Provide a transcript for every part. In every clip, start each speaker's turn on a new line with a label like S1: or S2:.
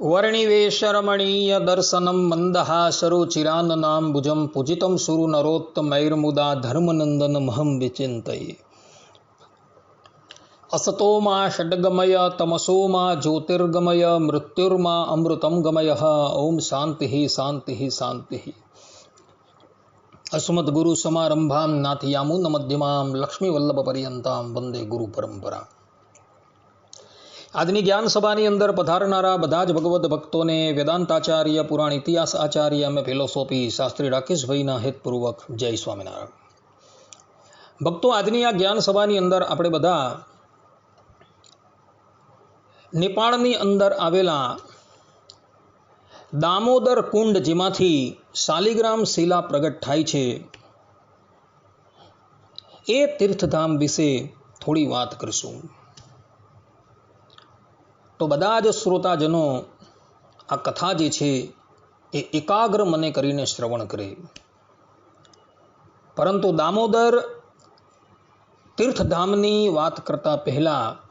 S1: વર્ણિવેશરમણીયદર્શनं મંદહાસરોચિરાનનાંબુજં પૂજિतं સુરનરોત્તમૈર્મુદા ધર્મનંદનમહં વિચિંતયે અસતો માં ષડગમય તમસો માં જ્યોતિર્ગમય મૃત્યુર્માં અમૃતમ ગમય ઓમ શાંતિ શાંતિ શાંતિ અસ્મદગુરુ સમારંભામ નાથયામૂન મધ્યમામ લક્ષ્મીવલ્લભ પર્યંતામ વંદે ગુરુ પરંપરા આજની જ્ઞાન સભાની અંદર પધારનારા બધા જ ભગવદ્ ભક્તોને વેદાંતાચાર્ય, પુરાણ ઇતિહાસ આચાર્ય અને ફિલોસોફી શાસ્ત્રી રાકેશભાઈના હેતપૂર્વક જય સ્વામિનારાયણ. ભક્તો, આજની આ જ્ઞાન સભાની અંદર આપણે બધા નેપાળની અંદર આવેલા દામોદર કુંડ જેમાંથી શાલિગ્રામ શિલા પ્રગટ થાય છે. એ તીર્થધામ વિશે થોડી વાત કરીશું. તો બધા જ શ્રોતાજનો આ કથા જે છે એ એકાગ્ર મને કરીને શ્રવણ કરે. પરંતુ દામોદર તીર્થધામની વાત કરતા પહેલાં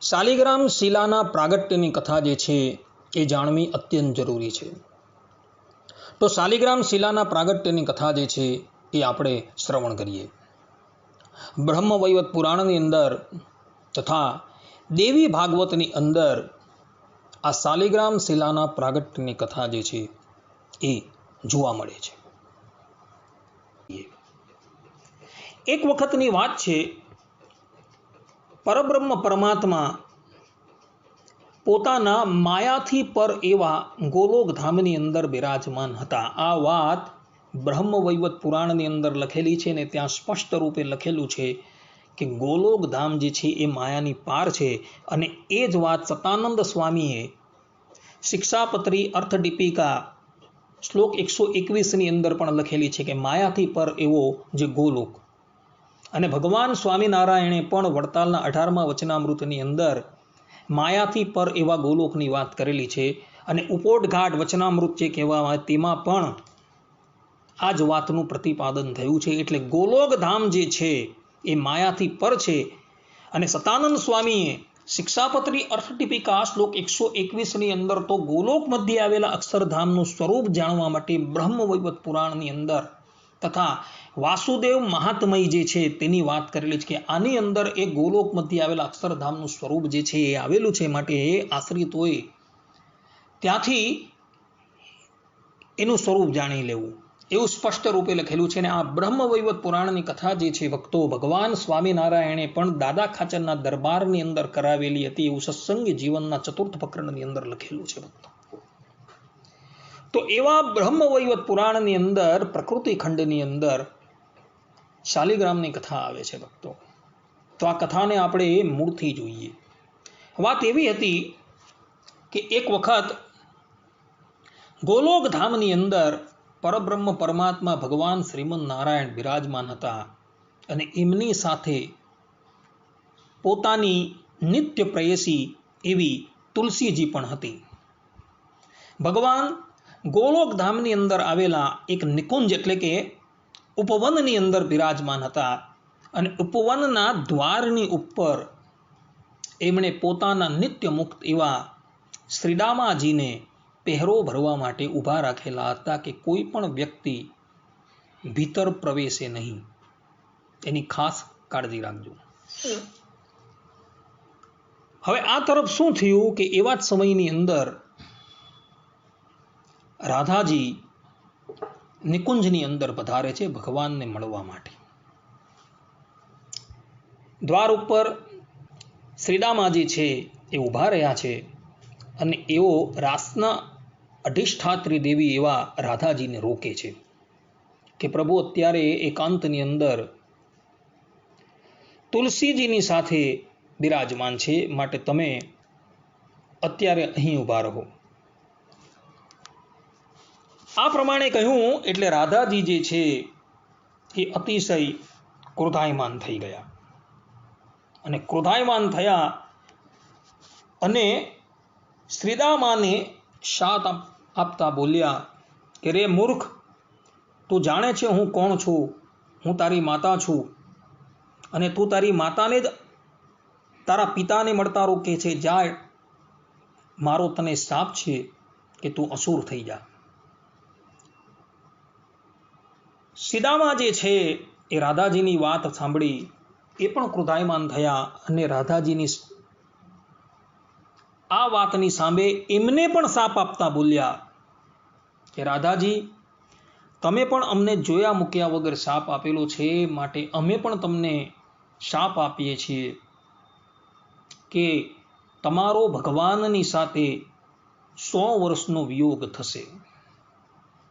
S1: શાલિગ્રામ શિલાના પ્રાગટ્યની કથા જે છે એ જાણવી અત્યંત જરૂરી છે. તો શાલિગ્રામ શિલાના પ્રાગટ્યની કથા જે છે એ આપણે શ્રવણ કરીએ. બ્રહ્મ વૈવત પુરાણની અંદર તથા દેવી ભાગવતની અંદર આ શાલિગ્રામ શિલાના પ્રાગટ્યની કથા જે છે એ જોવા મળે છે. એક વખતની વાત છે, પરબ્રહ્મ પરમાત્મા પોતાના માયાથી પર એવા ગોલોક ધામની અંદર બિરાજમાન હતા. આ વાત બ્રહ્મ વૈવત પુરાણની અંદર લખેલી છે ને ત્યાં સ્પષ્ટ રૂપે લખેલું છે કે ગોલોક ધામ જે છે એ માયાની પાર છે અને એ જ વાત સતાનંદ સ્વામીએ શિક્ષાપત્રી અર્થદીપિકા શ્લોક એકસો એકવીસની અંદર પણ લખેલી છે કે માયાથી પર એવો જે ગોલોક. અને ભગવાન સ્વામિનારાયણે પણ વડતાલના અઢારમા વચનામૃતની અંદર માયાથી પર એવા ગોલોકની વાત કરેલી છે અને ઉપોટઘાટ વચનામૃત જે કહેવામાં તેમાં પણ આ જ વાતનું પ્રતિપાદન થયું છે. એટલે ગોલોક ધામ જે છે એ માયાથી પર છે. અને સતાનંદ સ્વામીએ શિક્ષાપત્રી અર્થટીપિકા શ્લોક એકસો એકવીસની અંદર તો ગોલોક મધ્ય આવેલા અક્ષરધામનું સ્વરૂપ જાણવા માટે બ્રહ્મવૈવત પુરાણની અંદર તથા વાસુદેવ મહાત્મય જે છે તેની વાત કરેલી છે કે આની અંદર એ ગોલોક મધ્ય આવેલા અક્ષરધામનું સ્વરૂપ જે છે એ આવેલું છે માટે એ આશ્રિતોએ ત્યાંથી એનું સ્વરૂપ જાણી લેવું. એવું સ્પષ્ટ રૂપે લખેલું છે અને આ બ્રહ્મ વૈવત પુરાણની કથા જે છે, ભક્તો ભગવાન સ્વામિનારાયણે પણ દાદા ખાચરના દરબારની અંદર કરાવેલી હતી એવું સત્સંગી જીવનના ચતુર્થ પ્રકરણની અંદર લખેલું છે, ભક્તો. તો એવા બ્રહ્મ વૈવત પુરાણની અંદર, પ્રકૃતિ ખંડની અંદર શાલિગ્રામની કથા આવે છે, ભક્તો. તો આ કથાને આપણે મૂળથી જોઈએ. વાત એવી હતી કે એક વખત ગોલોક ધામની અંદર પરબ્રહ્મ પરમાત્મા ભગવાન શ્રીમદ નારાયણ બિરાજમાન હતા અને એમની સાથે પોતાની નિત્ય પ્રેયસી એવી તુલસીજી પણ હતી. ભગવાન ગોલોક ધામની અંદર આવેલા એક નિકુંજ એટલે કે ઉપવનની અંદર બિરાજમાન હતા અને ઉપવનના દ્વારની ઉપર એમણે પોતાના નિત્ય મુક્ત એવા શ્રીદામાજીને પહેરો ભરવા માટે ઊભા રાખેલા હતા કે કોઈ પણ વ્યક્તિ ભીતર પ્રવેશે નહીં. એની ખાસ કાળજી રાખજો. હવે આ તરફ શું થયું કે એવા જ સમયની અંદર રાધાજી નિકુંજની અંદર પધારે છે ભગવાનને મળવા માટે. દ્વાર ઉપર શ્રીદામાજી છે એ ઊભા રહ્યા છે અને એઓ રાસના અધિષ્ઠાત્રી દેવી એવા રાધાજીને રોકે છે કે પ્રભુ અત્યારે એકાંતની અંદર તુલસીજીની સાથે બિરાજમાન છે માટે તમે અત્યારે અહીં ઊભા રહો. આ પ્રમાણે કહ્યું એટલે રાધાજી જે છે એ અતિશય ક્રોધાયમાન થઈ ગયા. અને ક્રોધાયમાન થયા અને શ્રીદામાને શાત આપતા બોલ્યા કે રે મૂર્ખ, તું જાણે છે હું કોણ છું? હું તારી માતા છું. અને તું તારી માતાને જ તારા પિતાને મળતા રોકે છે. જાય મારો તને શાપ છે કે તું અસુર થઈ જા. સીદામાં જે છે એ રાધાજીની વાત સાંભળી એ પણ ક્રોધાયમાન થયા અને રાધાજીની આ વાતની સામે એમને પણ સાપ આપતા બોલ્યા કે રાધાજી, તમે પણ અમને જોયા મૂક્યા વગર શાપ આપેલો છે, માટે અમે પણ તમને શાપ આપીએ છીએ કે તમારો ભગવાનની સાથે સો વર્ષનો વિયોગ થશે.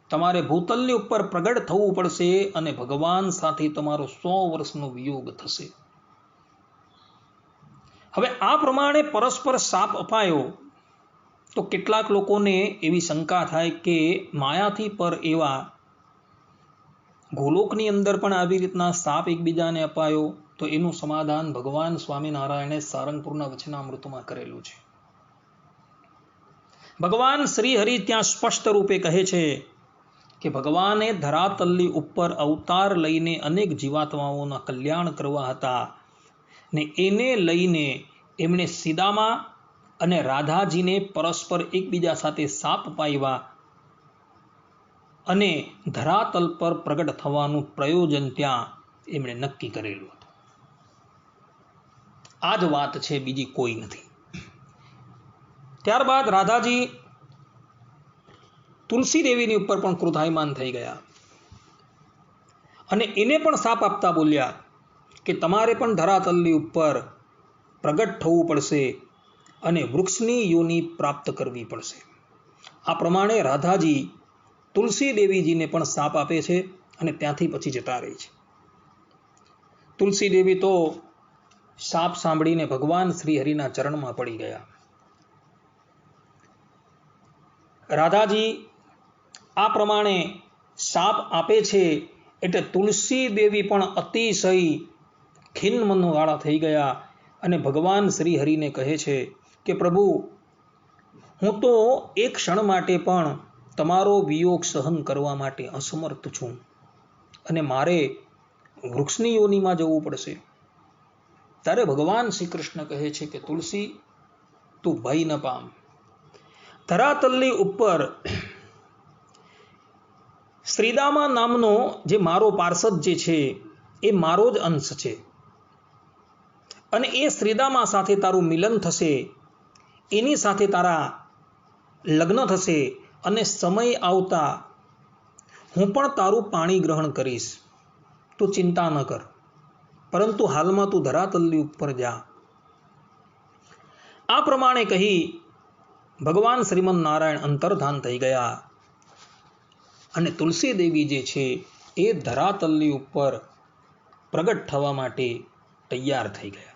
S1: તમારે ભૂતલની ઉપર પ્રગટ થવું પડશે અને ભગવાન સાથે તમારો સો વર્ષનો વિયોગ થશે. હવે આ પ્રમાણે પરસ્પર સાપ અપાયો તો કેટલાક લોકોને એવી શંકા થાય કે માયાથી પર એવા ગોલોકની અંદર પણ આવી રીતના સાપ એકબીજાને અપાયો તો એનું સમાધાન ભગવાન સ્વામિનારાયણે સારંગપુરના વચનામૃતમાં કરેલું છે. ભગવાન શ્રી હરિ ત્યાં સ્પષ્ટ રૂપે કહે છે કે ભગવાને ધરાતલ્લી ઉપર અવતાર લઈને અનેક જીવાત્માઓના કલ્યાણ કરવા હતા. ને એને લઈને એમણે સીદામાં અને રાધાજીને પરસ્પર એકબીજા સાથે સાપ પાવ્યા અને ધરાતલ પર પ્રગટ થવાનું પ્રયોજન ત્યાં એમણે નક્કી કરેલું હતું. આ જ વાત છે, બીજી કોઈ નથી. ત્યારબાદ રાધાજી તુલસી દેવીની ઉપર પણ ક્રોધાયમાન થઈ ગયા અને એને પણ સાપ આપતા બોલ્યા કે તમારે પણ ધરાતલની ઉપર પ્રગટ થવું પડશે અને વૃક્ષની યોની પ્રાપ્ત કરવી પડશે. આ પ્રમાણે રાધાજી તુલસી દેવીજીને પણ સાપ આપે છે અને ત્યાંથી પછી જતા રહે છે. તુલસી દેવી તો સાપ સાંભળીને ભગવાન શ્રી હરિના ચરણમાં પડી ગયા. રાધાજી આ પ્રમાણે સાપ આપે છે એટલે તુલસી દેવી પણ અતિશય ખિન્ન મનવાળા થઈ ગયા અને ભગવાન શ્રી હરિને કહે છે કે, પ્રભુ, હું તો એક ક્ષણ માટે પણ તમારો વિયોગ સહન કરવા માટે અસમર્થ છું અને મારે વૃક્ષની યોનિમાં જવું પડશે. ત્યારે ભગવાન શ્રી કૃષ્ણ કહે છે કે, તુલસી, તું ભય ન પામ. ધરાતલની ઉપર શ્રીદામા નામનો જે મારો પાર્ષદ જે છે, એ મારો જ અંશ છે. અને એ શ્રીદામા સાથે તારું મિલન થશે. એની સાથે તારા લગ્ન થશે અને સમય આવતા હું પણ તારું પાણી ગ્રહણ કરીશ. તું ચિંતા ન કર. પરંતુ હાલમાં તું ધરાતલ્લી ઉપર જા. આ પ્રમાણે કહી ભગવાન શ્રીમન નારાયણ અંતર્ધાન થઈ ગયા. અને તુલસી દેવી જે છે એ ધરાતલ્લી ઉપર પ્રગટ થવા માટે તૈયાર થઈ ગયા.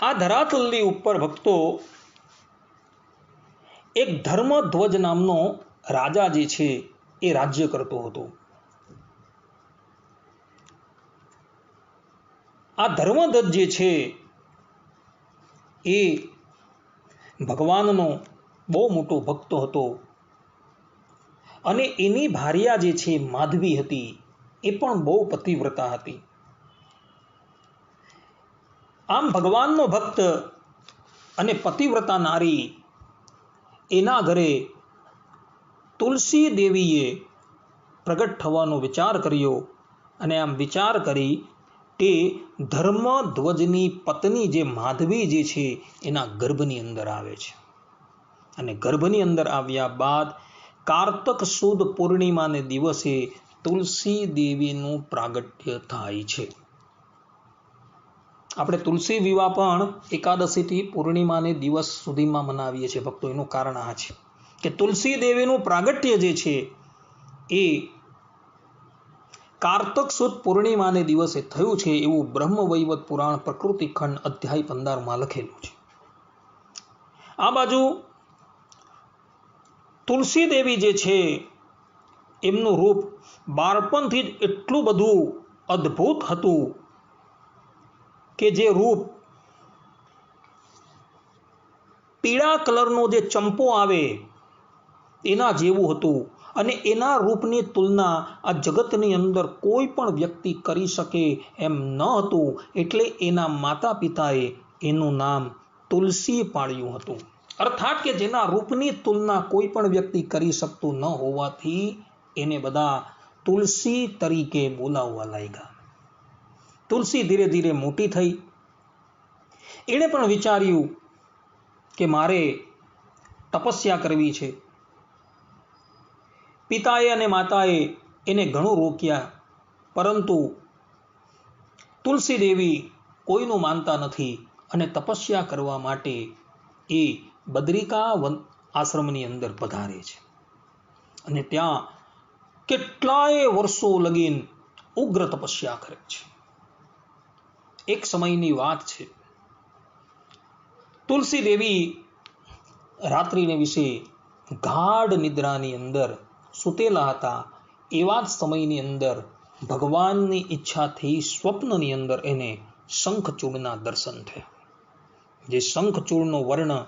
S1: આ ધરાતલની ઉપર ભક્તો એક ધર્મધ્વજ નામનો રાજા જે છે એ રાજ્ય કરતો હતો. આ ધર્મધ્વજ જે છે એ ભગવાનનો બહુ મોટો ભક્ત હતો અને એની ભાર્યા જે છે માધવી હતી એ પણ બહુ પતિવ્રતા હતી. આમ ભગવાનનો ભક્ત અને પતિવ્રતા નારી એના ઘરે તુલસી દેવીએ પ્રગટ થવાનો વિચાર કર્યો અને આમ વિચાર કરી તે ધર્મધ્વજની પત્ની જે માધવી જે છે એના ગર્ભની અંદર આવે છે. અને ગર્ભની અંદર આવ્યા બાદ કારતક સુદ પૂર્ણિમાને દિવસે તુલસી દેવીનું પ્રાગટ્ય થાય છે. આપણે તુલસી વિવાહ પણ એકાદશીથી પૂર્ણિમાને દિવસ સુધીમાં મનાવીએ છીએ. ભક્તો, એનું કારણ આ છે કે તુલસી દેવીનું પ્રાગટ્ય જે છે એ કારતક સુદ પૂર્ણિમાને દિવસે થયું છે એવું બ્રહ્મ વૈવત પુરાણ પ્રકૃતિ ખંડ અધ્યાય પંદરમાં લખેલું છે. આ બાજુ તુલસી દેવી જે છે એમનું રૂપ બાળપણથી જ એટલું બધું અદ્ભુત હતું કે જે રૂપ પીળા કલરનો જે ચંપો આવે, એના જેવું હતું. અને એના રૂપની તુલના આ જગતની અંદર કોઈ પણ વ્યક્તિ કરી શકે એમ ન હતું. એટલે એના માતા પિતાએ એનું નામ તુલસી પાડ્યું હતું. અર્થાત કે જેના રૂપની તુલના કોઈ પણ વ્યક્તિ કરી શકતું ન હોવાથી એને બધા તુલસી તરીકે બોલાવવા લાગ્યા. તુલસી ધીરે ધીરે મોટી થઈ. એણે પણ વિચાર્યું કે મારે તપસ્યા કરવી છે. પિતાએ અને માતાએ એને ઘણું રોક્યા, પરંતુ તુલસી દેવી કોઈનું માનતા નથી અને તપસ્યા કરવા માટે એ બદ્રિકા આશ્રમની અંદર પધારે છે. અને ત્યાં કેટલાય વર્ષો લગીન ઉગ્ર તપસ્યા કરે છે. એક સમયની વાત છે. તુલસી દેવી રાત્રિને વિશે ગાઢ નિદ્રાની અંદર સૂતેલા હતા. એવા જ સમયની અંદર ભગવાનની ઈચ્છાથી સ્વપ્નની અંદર એને શંખચૂડના દર્શન થયા. જે શંખચૂડનો વર્ણ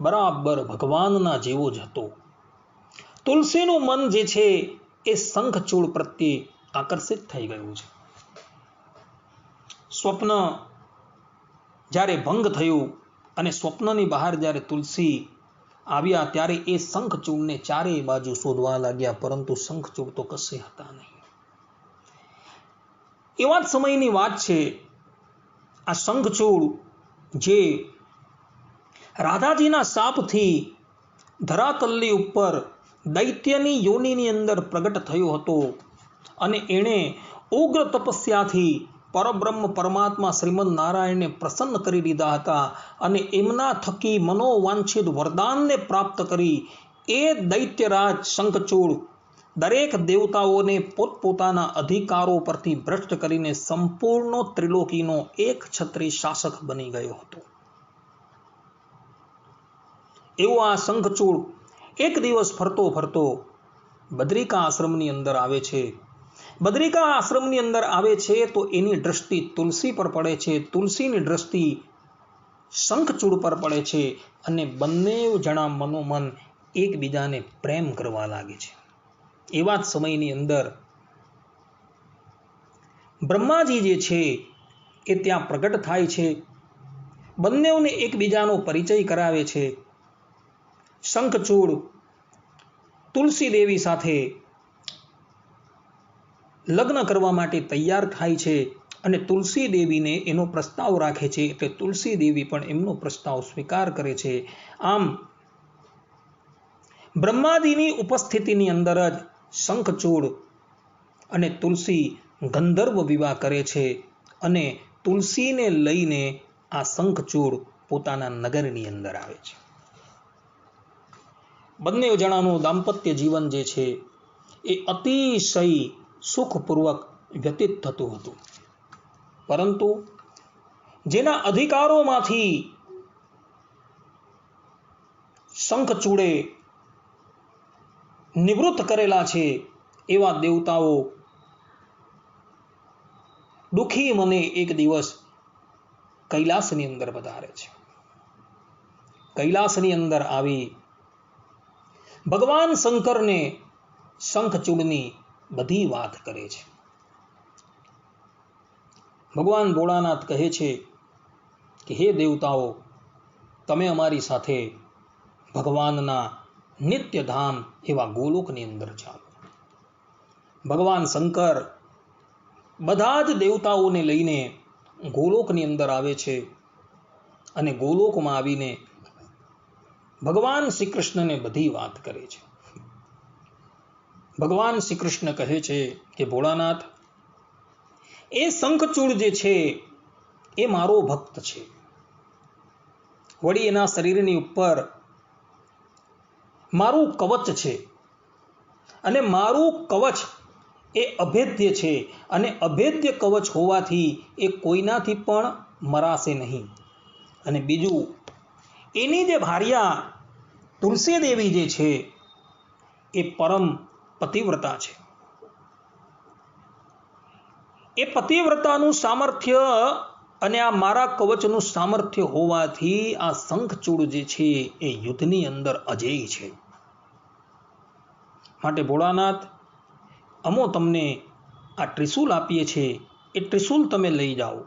S1: બરાબર ભગવાનના જેવો જ હતો. તુલસીનું મન જે છે એ શંખચૂડ પ્રત્યે આકર્ષિત થઈ ગયું છે. સ્વપ્ન જ્યારે ભંગ થયું અને સ્વપ્નની બહાર જ્યારે તુલસી આવ્યા ત્યારે એ શંખચૂડને ચારેય બાજુ શોધવા લાગ્યા, પરંતુ શંખચૂડ તો કશે હતા નહીં. એવા જ સમયની વાત છે, આ શંખચૂડ જે રાધાજીના સાપથી ધરાતલ્લી ઉપર દૈત્યની યોનિની અંદર પ્રગટ થયો હતો અને એણે ઉગ્ર તપસ્યાથી પરબ્રહ્મ પરમાત્મા શ્રીમદ નારાયણને પ્રસન્ન કરી દીધા હતા અને એમના થકી મનોવાંછિત વરદાનને પ્રાપ્ત કરી એ દૈત્યરાજ શંખચૂડ દરેક દેવતાઓને પોતપોતાના અધિકારો પરથી ભ્રષ્ટ કરીને સંપૂર્ણ ત્રિલોકીનો એક છત્રી શાસક બની ગયો હતો. એવો આ શંખચૂડ એક દિવસ ફરતો ફરતો બદ્રિકા આશ્રમની અંદર આવે છે. બદ્રિકા આશ્રમની અંદર આવે છે તો એની દ્રષ્ટિ તુલસી પર પડે છે. તુલસીની દ્રષ્ટિ શંખચૂડ પર પડે છે અને બંને જણા મનોમન એકબીજાને પ્રેમ કરવા લાગે છે. એવા જ સમયની અંદર બ્રહ્માજી જે છે એ ત્યાં પ્રગટ થાય છે. બંનેઓને એકબીજાનો પરિચય કરાવે છે. શંખચૂડ તુલસી દેવી સાથે લગ્ન કરવા માટે તૈયાર થાય છે અને તુલસી દેવીને એનો પ્રસ્તાવ રાખે છે એટલે તુલસી દેવી પણ એમનો પ્રસ્તાવ સ્વીકાર કરે છે. આમ, બ્રહ્માદિની ઉપસ્થિતિની અંદર જ શંખચૂડ અને તુલસી ગંધર્વ વિવાહ કરે છે અને તુલસીને લઈને આ શંખચૂડ પોતાના નગરની અંદર આવે છે. બંને જણાનું દાંપત્ય જીવન જે છે એ અતિશય સુખપૂર્વક વ્યતીત થતું હતું. પરંતુ જેના અધિકારોમાંથી શંખચૂડે નિવૃત્ત કરેલા છે એવા દેવતાઓ દુઃખી મને એક દિવસ કૈલાસની અંદર વધારે છે. કૈલાસની અંદર આવી ભગવાન શંકરને શંખચૂડની બધી વાત કરે છે. ભગવાન ભોળાનાથ કહે છે કે, હે દેવતાઓ, તમે અમારી સાથે ભગવાનના નિત્યધામ એવા ગોલોકની અંદર ચાલો ભગવાન શંકર બધા જ દેવતાઓને લઈને ગોલોકની અંદર આવે છે અને ગોલોકમાં આવીને ભગવાન શ્રી કૃષ્ણને બધી વાત કરે છે. ભગવાન શ્રી કૃષ્ણ કહે છે કે, ભોળાનાથ, એ શંખચૂડ જે છે, એ મારો ભક્ત છે. વળી એના શરીરની ઉપર મારું કવચ છે અને મારું કવચ એ અભેદ્ય છે અને અભેદ્ય કવચ હોવાથી એ કોઈનાથી પણ મરાશે નહીં. અને બીજું, એની જે ભાર્યા તુલસી દેવી જે છે, એ પરમ પતિવ્રતા છે. એ પતિવ્રતાનું સામર્થ્ય અને આ મારા કવચનું સામર્થ્ય હોવાથી આ શંખચૂડ જે છે એ યુદ્ધની અંદર અજેય છે. માટે ભોળાનાથ, અમો તમને આ ત્રિશુલ આપીએ છીએ એ ત્રિશુલ તમે લઈ જાઓ.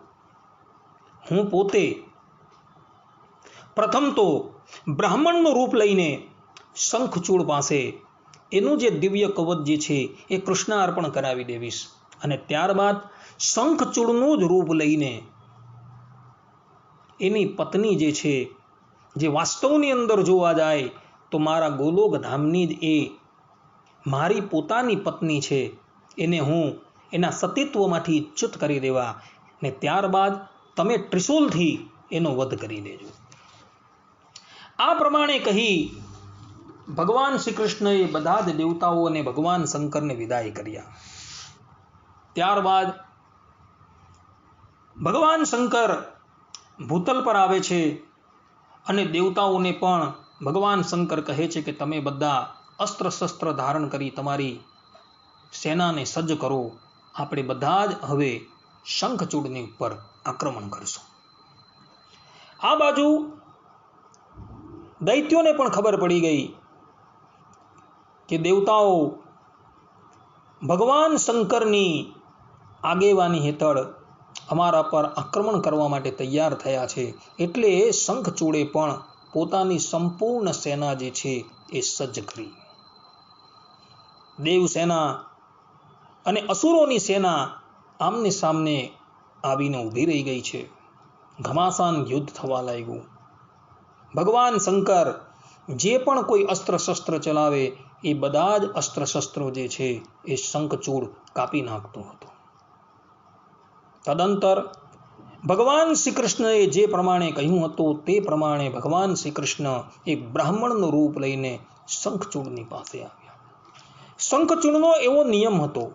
S1: હું પોતે પ્રથમ તો બ્રાહ્મણનું રૂપ લઈને શંખચૂડ પાસે એનું જે દિવ્ય કવચ જે છે એ કૃષ્ણ અર્પણ કરાવી દેવીશ. અને ત્યારબાદ શંખચૂડનું જ રૂપ લઈને એની પત્ની જે છે, જે વાસ્તવની અંદર જોવા જાય તો મારા ગોલોક ધામની જ એ મારી પોતાની પત્ની છે, એને હું એના સતીત્વમાંથી ચ્યુત કરી દેવા ને ત્યારબાદ તમે ત્રિશુલથી એનો વધ કરી દેજો. આ પ્રમાણે કહી ભગવાન શ્રી કૃષ્ણએ બધા જ દેવતાઓ અને ભગવાન શંકરને વિદાય કર્યા. ત્યારબાદ ભગવાન શંકર ભૂતલ પર આવે છે અને દેવતાઓને પણ ભગવાન શંકર કહે છે કે તમે બધા અસ્ત્ર શસ્ત્ર ધારણ કરી તમારી સેનાને સજ્જ કરો. આપણે બધા જ હવે શંખચૂડની ઉપર આક્રમણ કરશું. આ બાજુ દૈત્યોને પણ ખબર પડી ગઈ કે દેવતાઓ ભગવાન શંકરની આગેવાની હેઠળ અમારા પર આક્રમણ કરવા માટે તૈયાર થયા છે. એટલે શંખચૂડે પણ પોતાની સંપૂર્ણ સેના જે છે એ સજ્જ કરી. દેવસેના અને અસુરોની સેના આમને સામને આવીને ઊભી રહી ગઈ છે. ઘમાસાન યુદ્ધ થવા લાગ્યું. ભગવાન શંકર જે પણ કોઈ અસ્ત્ર શસ્ત્ર ચલાવે એ બધા જ અસ્ત્ર શસ્ત્રો જે છે, એ શંખચૂડ કાપી નાખતો હતો. તદંતર ભગવાન શ્રી કૃષ્ણએ જે પ્રમાણે કહ્યું હતું, તે પ્રમાણે ભગવાન શ્રી કૃષ્ણ એક બ્રાહ્મણનું રૂપ લઈને શંખચૂડની પાસે આવ્યા. શંખચૂડનો એવો નિયમ હતો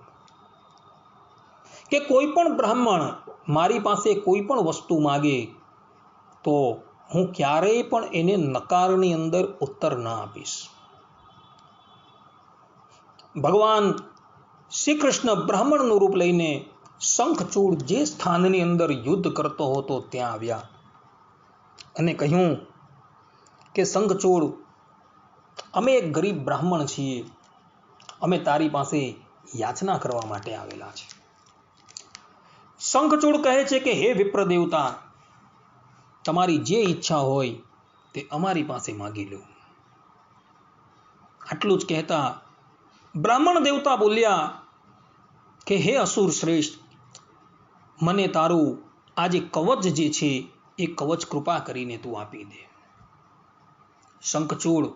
S1: કે કોઈ પણ બ્રાહ્મણ મારી પાસે કોઈ પણ વસ્તુ માગે, તો હું ક્યારેય પણ એને નકારની અંદર ઉત્તર ના આપીશ. ભગવાન શ્રી કૃષ્ણ બ્રાહ્મણનું રૂપ લઈને શંખચૂડ જે સ્થાનની અંદર યુદ્ધ કરતો હતો, ત્યાં આવ્યા. અને કહ્યું કે, શંખચૂડ, અમે એક ગરીબ બ્રાહ્મણ છીએ. અમે તારી પાસે યાચના કરવા માટે આવેલા છે. શંખચૂડ કહે છે કે, હે વિપ્ર દેવતા તમારી જે ઈચ્છા હોય તે અમારી પાસે માગી લો. આટલું જ કહેતા બ્રાહ્મણ દેવતા બોલ્યા કે, હે અસુર શ્રેષ્ઠ, મને તારું આ જે કવચ જે છે એ કવચ કૃપા કરીને તું આપી દે. શંખચૂડ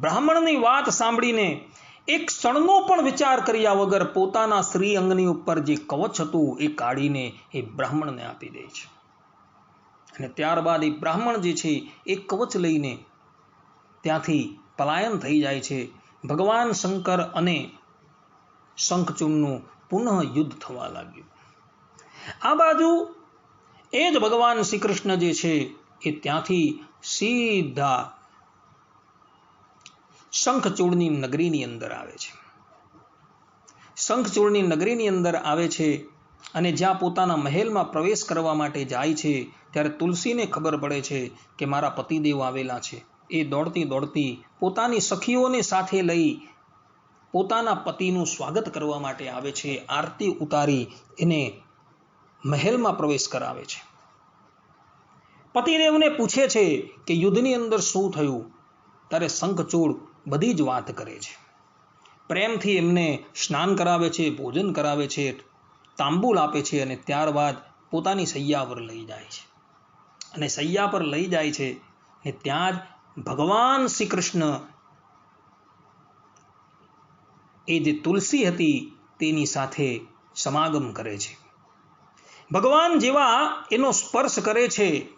S1: બ્રાહ્મણની વાત સાંભળીને એક ક્ષણનો પણ વિચાર કર્યા વગર પોતાના શ્રી અંગની ઉપર જે કવચ હતું એ કાઢીને એ બ્રાહ્મણને આપી દે છે. અને ત્યારબાદ એ બ્રાહ્મણ જે છે એ કવચ લઈને ત્યાંથી પલાયન થઈ જાય છે ભગવાન શંકર અને શંખચૂડનું પુનઃ યુદ્ધ થવા લાગ્યું. આ બાજુ એ જ ભગવાન શ્રી કૃષ્ણ જે છે એ ત્યાંથી સીધા શંખચૂડની નગરીની અંદર આવે છે. શંખચૂડની નગરીની અંદર આવે છે અને જ્યાં પોતાના મહેલમાં પ્રવેશ કરવા માટે જાય છે, ત્યારે તુલસીને ખબર પડે છે કે મારા પતિદેવ આવેલા છે. એ દોડતી દોડતી પોતાની સખીઓને સાથે લઈ પોતાના પતિનું સ્વાગત કરવા માટે આવે છે. આરતી ઉતારી એને મહેલમાં પ્રવેશ કરાવે છે. પતિદેવને પૂછે છે કે યુદ્ધની અંદર શું થયું? ત્યારે શંખચૂડ બધી જ વાત કરે છે. પ્રેમથી એમને સ્નાન કરાવે છે, ભોજન કરાવે છે, તાંબુલ આપે છે અને ત્યારબાદ પોતાની સૈયા પર લઈ જાય છે. અને સૈયા પર લઈ જાય છે ને ત્યાં જ ભગવાન શ્રી કૃષ્ણ એ જે તુલસી હતી તેની સાથે સમાગમ કરે છે. ભગવાન જેવા એનો સ્પર્શ કરે છે.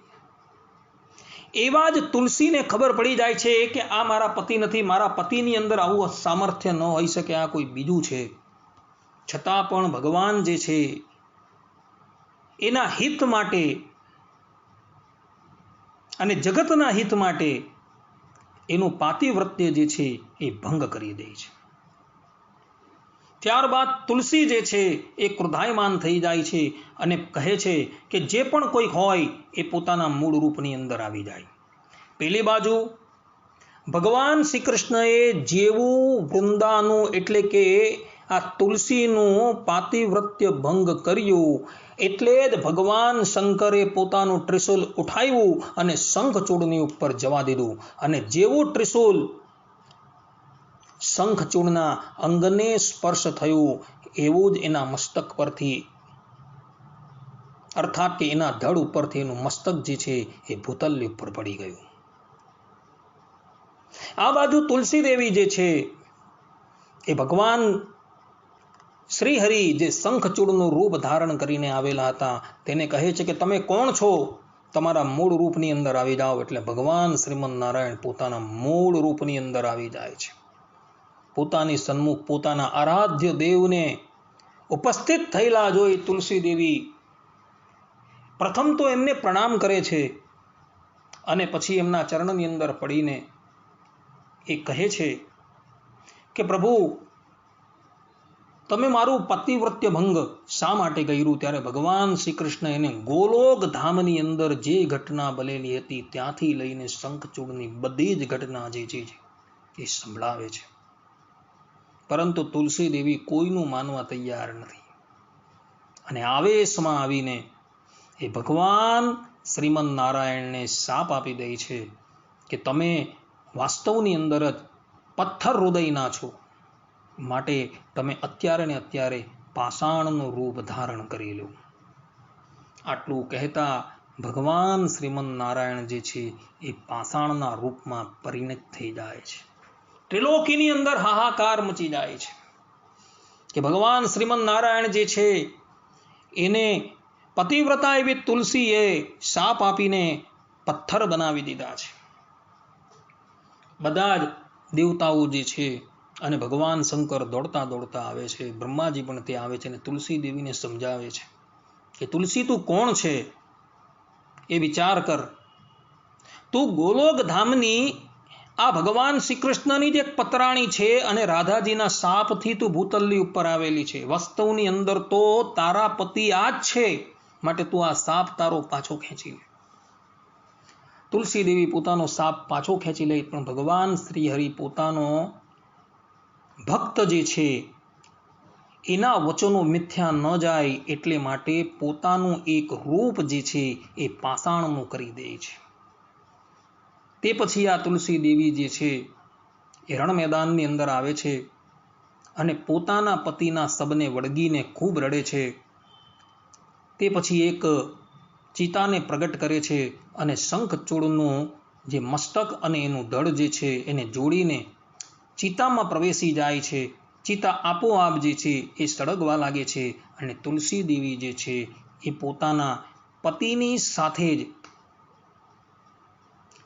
S1: એવા જ તુલસીને ખબર પડી જાય છે કે આ મારા પતિ નથી, મારા પતિની અંદર આવું સામર્થ્ય ન હોઈ શકે, આ કોઈ બીજું છે. છતાં પણ ભગવાન જે છે, એના હિત માટે અને જગતના હિત માટે એનું પાતિવ્રત્ય જે છે એ ભંગ કરી દે છે. ત્યારબાદ તુલસી જે છે એ ક્રોધાયમાન થઈ જાય છે અને કહે છે કે જે પણ કોઈ હોય એ પોતાના મૂળ રૂપની અંદર આવી જાય. પેલી બાજુ, ભગવાન શ્રી કૃષ્ણએ જેવું વૃંદાનું એટલે કે આ તુલસીનું પાતિવ્રત્ય ભંગ કર્યું. એટલે જ ભગવાન શંકરે પોતાનું ત્રિશુલ ઉઠાવ્યું અને શંખચૂડની ઉપર જવા દીધું. અને જેવું ત્રિશુલ શંખચૂડના અંગને સ્પર્શ થયું, એવું જ એના મસ્તક પરથી, અર્થાત કે એના ધડ ઉપરથી એનું મસ્તક જે છે એ ભૂતલની ઉપર પડી ગયું. આ બાજુ તુલસી દેવી જે છે, એ ભગવાન શ્રીહરિ જે શંખચૂડનું રૂપ ધારણ કરીને આવેલા હતા, તેને કહે છે કે તમે કોણ છો? તમારા મૂળ રૂપની અંદર આવી જાઓ એટલે ભગવાન શ્રીમદ નારાયણ પોતાના મૂળ રૂપની અંદર આવી જાય છે. પોતાની સન્મુખ, પોતાના આરાધ્ય દેવને ઉપસ્થિત થયેલા જોઈ તુલસી દેવી પ્રથમ તો એમને પ્રણામ કરે છે અને પછી એમના ચરણની અંદર પડીને એ કહે છે કે પ્રભુ તમે મારું પતિવ્રત્ય ભંગ શા માટે કર્યું? ત્યારે ભગવાન શ્રી કૃષ્ણ એને ગોલોક ધામની અંદર જે ઘટના બનેલી હતી, ત્યાંથી લઈને શંખચૂડની બધી જ ઘટના જે છે એ સંભળાવે છે. પરંતુ તુલસી દેવી કોઈનું માનવા તૈયાર નથી. અને આવેશમાં આવીને એ ભગવાન શ્રીમદ નારાયણને શાપ આપી દે છે કે તમે વાસ્તવની અંદર જ પથ્થર હૃદયના છો. માટે તમે અત્યારે ને અત્યારે પાષાણનું રૂપ ધારણ કરી લો. આટલું કહેતા ભગવાન શ્રીમદ નારાયણ જે છે એ પાષાણના રૂપમાં પરિણત થઈ જાય છે. ત્રિલોકીની અંદર હાહાકાર મચી જાય છે. કે ભગવાન શ્રીમદ નારાયણ જે છે એને પતિવ્રતા એવી તુલસીએ શાપ આપીને પથ્થર બનાવી દીધા છે. બધા જ દેવતાઓ જે છે અને ભગવાન શંકર દોડતા દોડતા આવે છે, બ્રહ્માજી પણ ત્યાં આવે છે અને તુલસી દેવીને સમજાવે છે કે તુલસી તું કોણ છે એ વિચાર કર. તું ગોલોક ધામની આ ભગવાન શ્રી કૃષ્ણની જે પતરાણી છે અને રાધાજીના સાપથી તું ભૂતલની ઉપર આવેલી છે. વસ્તુની અંદર તો તારા પતિ આ જ છે માટે તું આ સાપ તારો પાછો ખેંચી લે. તુલસી દેવી પોતાનો સાપ પાછો ખેંચી લે, પણ ભગવાન શ્રી હરિ પોતાનો ભક્ત જે છે, એના વચનો મિથ્યા ન જાય એટલે માટે પોતાનું એક રૂપ જે છે, એ પાષાણનું કરી દે છે. તે પછી આ તુલસી દેવી જે છે, એ રણ મેદાનની અંદર આવે છે અને પોતાના પતિના શબને વળગીને ખૂબ રડે છે. તે પછી એક ચિતાને પ્રગટ કરે છે અને શંખચૂડનું જે મસ્તક અને એનું દળ જે છે, એને જોડીને ચિતામાં પ્રવેશી જાય છે. ચિતા આપોઆપ જે છે એ સળગવા લાગે છે અને તુલસી દેવી જે છે એ પોતાના પતિની સાથે જ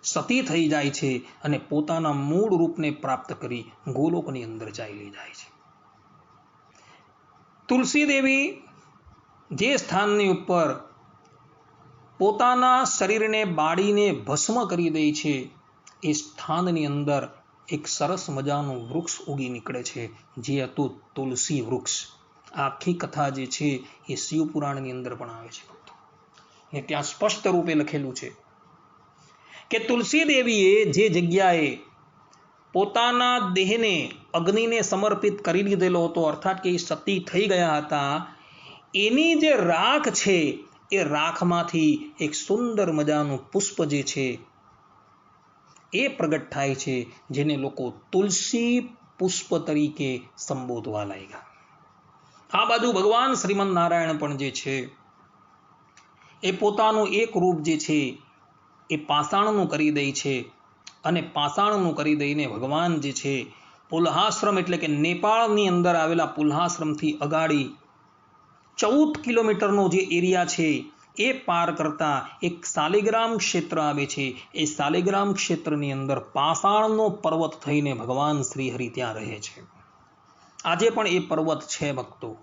S1: સતી થઈ જાય છે અને પોતાના મૂળ રૂપને પ્રાપ્ત કરી ગોલોકની અંદર ચાલી જાય છે. તુલસી દેવી જે સ્થાનની ઉપર પોતાના શરીરને બાળીને ભસ્મ કરી દે છે, એ સ્થાનની અંદર એક સરસ મજાનું વૃક્ષ ઉગી નીકળે છે, જે હતું તુલસી વૃક્ષ. આખી કથા જે છે એ શિવપુરાણની અંદર પણ આવે છે ને ત્યાં સ્પષ્ટ રૂપે લખેલું છે કે તુલસી દેવીએ જે જગ્યાએ પોતાના દેહને અગ્નિને સમર્પિત કરી દીધેલો હતો, અર્થાત કે એ સતી થઈ ગયા હતા, એની જે રાખ છે એ રાખમાંથી એક સુંદર મજાનું પુષ્પ જે છે એ પ્રગટ થાય છે, જેને લોકો તુલસી પુષ્પ તરીકે સંબોધવા લાગ્યા. આ બાજુ ભગવાન શ્રીમદ નારાયણ પણ જે છે, એ પોતાનું એક રૂપ જે છે, એ પાષાણનું કરી દે છે. અને પાષાણનું કરી દઈને ભગવાન જે છે, પુલ્હાશ્રમ એટલે કે નેપાળની અંદર આવેલા પુલ્હાશ્રમથી અગાડી ચૌદ કિલોમીટરનો જે એરિયા છે એ પાર કરતા એક શાલિગ્રામ ક્ષેત્ર આવે છે. એ શાલિગ્રામ ક્ષેત્રની અંદર પાષાણનો પર્વત થઈને ભગવાન શ્રીહરિ ત્યાં રહે છે. આજે પણ એ પર્વત છે ભક્તો.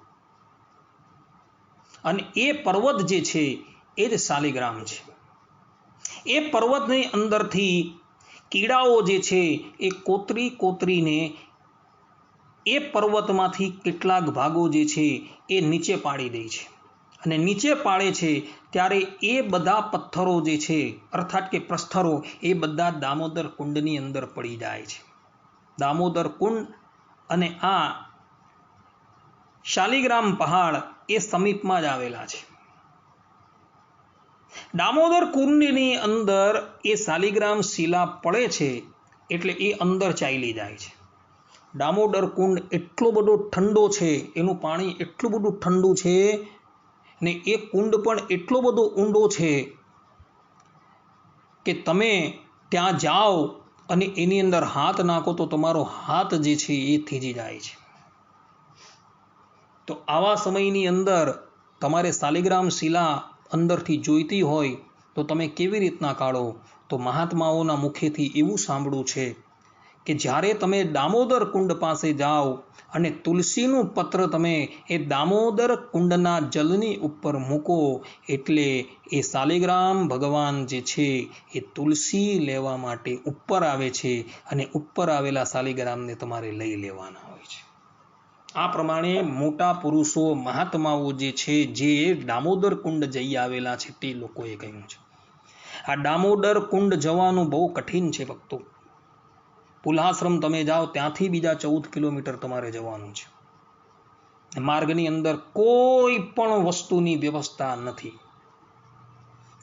S1: અને એ પર્વત જે છે એ જ શાલિગ્રામ છે. એ પર્વતની અંદરથી કીડાઓ જે છે એ કોતરી કોતરીને એ પર્વતમાંથી કેટલાક ભાગો જે છે એ નીચે પાડી દે છે. અને નીચે પાડે છે ત્યારે એ બધા પથ્થરો જે છે, અર્થાત કે પ્રસ્થરો, એ બધા દામોદર કુંડની અંદર પડી જાય છે. દામોદર કુંડ અને આ શાલિગ્રામ પહાડ એ સમીપમાં જ આવેલા છે. દામોદર કુંડની અંદર એ શાલિગ્રામ શિલા પડે છે એટલે એ અંદર ચાલી જાય છે. દામોદર કુંડ એટલો બધો ઠંડો છે, એનું પાણી એટલું બધું ઠંડુ છે ને એ કુંડ પણ એટલો બધો ઊંડો છે કે તમે ત્યાં જાઓ અને એની અંદર હાથ નાખો તો તમારો હાથ જે છે એ થીજી જાય છે. તો આવા સમયની અંદર તમારે શાલિગ્રામ શિલા અંદરથી જોઈતી હોય તો તમે કેવી રીતના કાઢો? તો મહાત્માઓના મુખેથી એવું સાંભળ્યું છે કે જ્યારે તમે દામોદર કુંડ પાસે જાઓ અને તુલસીનું પત્ર તમે એ દામોદર કુંડના જલની ઉપર મૂકો, એટલે એ શાલિગ્રામ ભગવાન જે છે એ તુલસી લેવા માટે ઉપર આવે છે અને ઉપર આવેલા શાલિગ્રામને તમારે લઈ લેવાના હોય છે. આ પ્રમાણે મોટા પુરુષો, મહાત્માઓ જે છે, જે દામોદર કુંડ જઈ આવેલા છે તે લોકોએ કહ્યું છે. આ દામોદર કુંડ જવાનું બહુ કઠિન છે ભક્તો. પુલાશ્રમ તમે જાઓ, ત્યાંથી બીજા ચૌદ કિલોમીટર તમારે જવાનું છે. માર્ગની અંદર કોઈ પણ વસ્તુની વ્યવસ્થા નથી.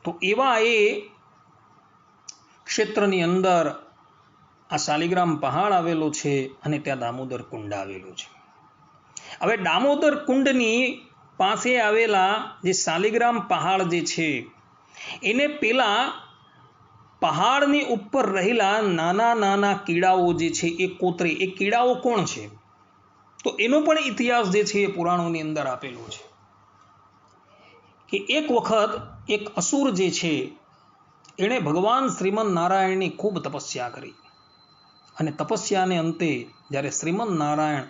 S1: તો એવા એ ક્ષેત્રની અંદર આ શાલિગ્રામ પહાડ આવેલો છે અને ત્યાં દામોદર કુંડ આવેલું છે. હવે દામોદર કુંડની પાસે આવેલા જે શાલિગ્રામ પહાડ જે છે, એને પેલા પહાડની ઉપર રહેલા નાના નાના કીડાઓ જે છે એ કોતરે, એ કીડાઓ કોણ છે? તો એનો પણ ઇતિહાસ જે છે એ પુરાણોની અંદર આપેલો છે કે એક વખત એક અસુર જે છે એણે ભગવાન શ્રીમન નારાયણની ખૂબ તપસ્યા કરી. અને તપસ્યાને અંતે જ્યારે શ્રીમન નારાયણ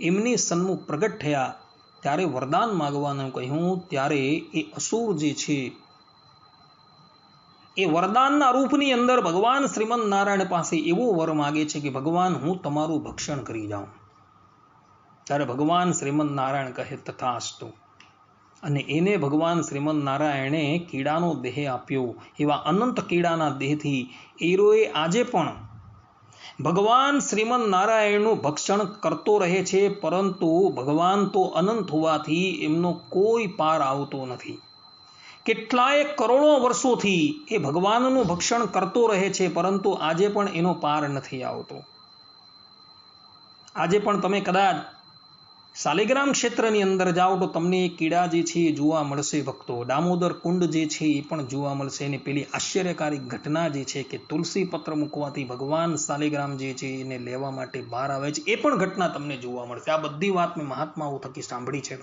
S1: એમની સન્મુખ પ્રગટ થયા ત્યારે વરદાન માગવાનું કહ્યું, ત્યારે એ અસુર જે છે એ વરદાનના રૂપની અંદર ભગવાન શ્રીમદ નારાયણ પાસે એવો વર માગે છે કે, ભગવાન, હું તમારું ભક્ષણ કરી જાઉં. ત્યારે ભગવાન શ્રીમદ નારાયણ કહે, તથાસ્તુ. અને એને ભગવાન શ્રીમદ નારાયણે કીડાનો દેહ આપ્યો. એવા અનંત કીડાના દેહથી એરોએ આજે પણ ભગવાન શ્રીમદ નારાયણનું ભક્ષણ કરતો રહે છે, પરંતુ ભગવાન તો અનંત હોવાથી એમનો કોઈ પાર આવતો નથી. કેટલાય કરોડો વર્ષોથી એ ભગવાનનું ભક્ષણ કરતો રહે છે, પરંતુ આજે પણ એનો પાર નથી આવતો. આજે પણ તમે કદાચ શાલિગ્રામ ક્ષેત્રની અંદર જાઓ તો તમને એ કીડા જે છે એ જોવા મળશે ભક્તો. દામોદર કુંડ જે છે એ પણ જોવા મળશે અને પેલી આશ્ચર્યકારી ઘટના જે છે કે તુલસી પત્ર મૂકવાથી ભગવાન શાલિગ્રામ જે છે એને લેવા માટે બહાર આવે છે. એ પણ ઘટના તમને જોવા મળશે. આ બધી વાત મેં મહાત્માઓ થકી સાંભળી છે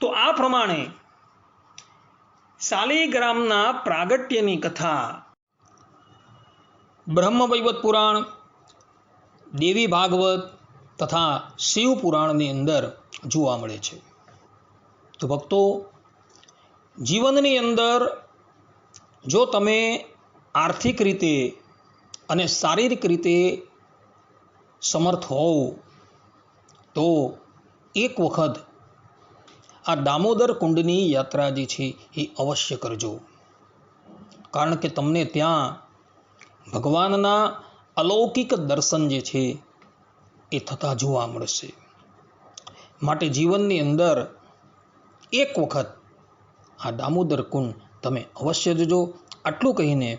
S1: તો આ પ્રમાણે શાલિગ્રામના પ્રાગટ્યની કથા. બ્રહ્મવૈવત પુરાણ, દેવી ભાગવત તથા શિવ પુરાણની અંદર જોવા મળે છે. તો ભક્તો, જીવનની અંદર જો તમે આર્થિક રીતે અને શારીરિક રીતે સમર્થ હોવ, તો એક વખત આ દામોદર કુંડની યાત્રા જે છે એ અવશ્ય કરજો. કારણ કે તમને ત્યાં ભગવાનના અલૌકિક દર્શન જે છે એ થતા જોવા મળશે. માટે જીવનની અંદર એક વખત આ દામોદર કુંડ તમે અવશ્ય જજો. આટલું કહીને